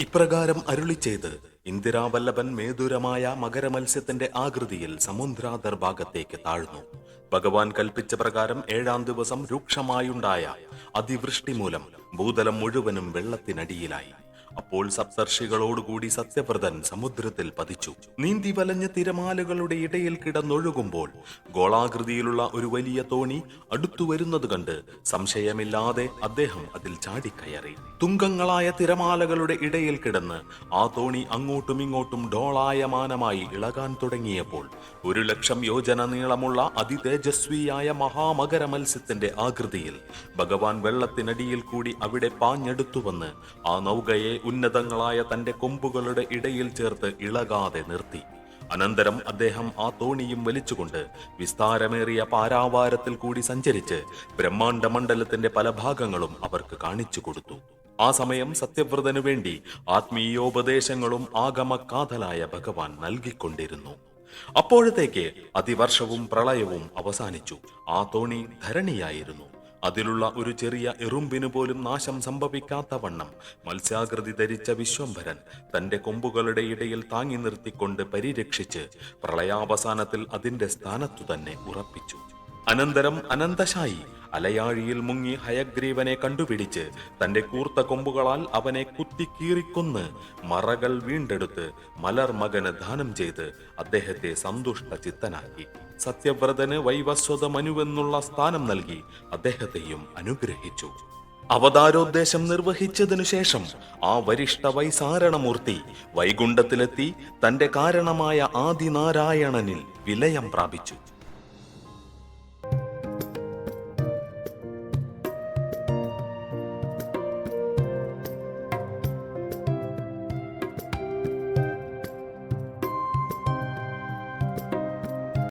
ഇപ്രകാരം അരുളി ചെയ്ത് ഇന്ദിരാവല്ലഭൻ മേധുരമായ മകരമത്സ്യത്തിന്റെ ആകൃതിയിൽ സമുദ്രാതർ ഭാഗത്തേക്ക് താഴ്ന്നു. ഭഗവാൻ കൽപ്പിച്ച പ്രകാരം ഏഴാം ദിവസം രൂക്ഷമായുണ്ടായ അതിവൃഷ്ടി മൂലം ഭൂതലം മുഴുവനും വെള്ളത്തിനടിയിലായി. അപ്പോൾ സപ്തർഷികളോടുകൂടി സത്യവ്രതൻ സമുദ്രത്തിൽ പതിച്ചു. നീന്തി വലഞ്ഞ തിരമാലകളുടെ ഇടയിൽ കിടന്നൊഴുകുമ്പോൾ ഗോളാകൃതിയിലുള്ള ഒരു വലിയ തോണി അടുത്തു വരുന്നത് കണ്ട് സംശയമില്ലാതെ അദ്ദേഹം അതിൽ ചാടിക്കയറി. തുങ്കങ്ങളായ തിരമാലകളുടെ ഇടയിൽ കിടന്ന് ആ തോണി അങ്ങോട്ടും ഇങ്ങോട്ടും ഡോളായമാനമായി ഇളകാൻ തുടങ്ങിയപ്പോൾ ഒരു ലക്ഷം യോജന നീളമുള്ള അതിതേജസ്വിയായ മഹാമകര മത്സ്യത്തിന്റെ ആകൃതിയിൽ ഭഗവാൻ വെള്ളത്തിനടിയിൽ കൂടി അവിടെ പാഞ്ഞെടുത്തുവന്ന് ആ നൗകയെ ഉന്നതങ്ങളായ തന്റെ കൊമ്പുകളുടെ ഇടയിൽ ചേർത്ത് ഇളകാതെ നിർത്തി. അനന്തരം അദ്ദേഹം ആ തോണിയും വലിച്ചുകൊണ്ട് വിസ്താരമേറിയ പാരാവാരത്തിൽ കൂടി സഞ്ചരിച്ച് ബ്രഹ്മാണ്ഡ മണ്ഡലത്തിന്റെ പല ഭാഗങ്ങളും അവർക്ക് കാണിച്ചു കൊടുത്തു. ആ സമയം സത്യവ്രതനു വേണ്ടി ആത്മീയോപദേശങ്ങളും ആഗമക്കാതലായ ഭഗവാൻ നൽകിക്കൊണ്ടിരുന്നു. അപ്പോഴത്തേക്ക് അതിവർഷവും പ്രളയവും അവസാനിച്ചു. ആ തോണി ധരണിയായിരുന്നു. അതിലുള്ള ഒരു ചെറിയ എറുമ്പിനു പോലും നാശം സംഭവിക്കാത്ത വണ്ണം മത്സ്യാകൃതി ധരിച്ച വിശ്വംഭരൻ തന്റെ കൊമ്പുകളുടെ ഇടയിൽ താങ്ങി നിർത്തിക്കൊണ്ട് പരിരക്ഷിച്ച് പ്രളയാവസാനത്തിൽ അതിന്റെ സ്ഥാനത്തു തന്നെ ഉറപ്പിച്ചു. അനന്തരം അനന്തശായി അലയാഴിയിൽ മുങ്ങി ഹയഗ്രീവനെ കണ്ടുപിടിച്ച് തന്റെ കൂർത്ത കൊമ്പുകളാൽ അവനെ കുത്തി കുത്തിക്കീറിക്കൊന്ന് മറകൾ വീണ്ടെടുത്ത് മലർ മകന് ദാനം ചെയ്ത് അദ്ദേഹത്തെ സന്തുഷ്ട ചിത്തനാക്കി. സത്യവ്രതന് വൈവസ്വത മനുവെന്നുള്ള സ്ഥാനം നൽകി അദ്ദേഹത്തെയും അനുഗ്രഹിച്ചു. അവതാരോദ്ദേശം നിർവഹിച്ചതിനു ശേഷം ആ വരിഷ്ഠ വൈസാരണമൂർത്തി വൈകുണ്ഠത്തിലെത്തി തന്റെ കാരണമായ ആദിനാരായണനിൽ വിലയം പ്രാപിച്ചു.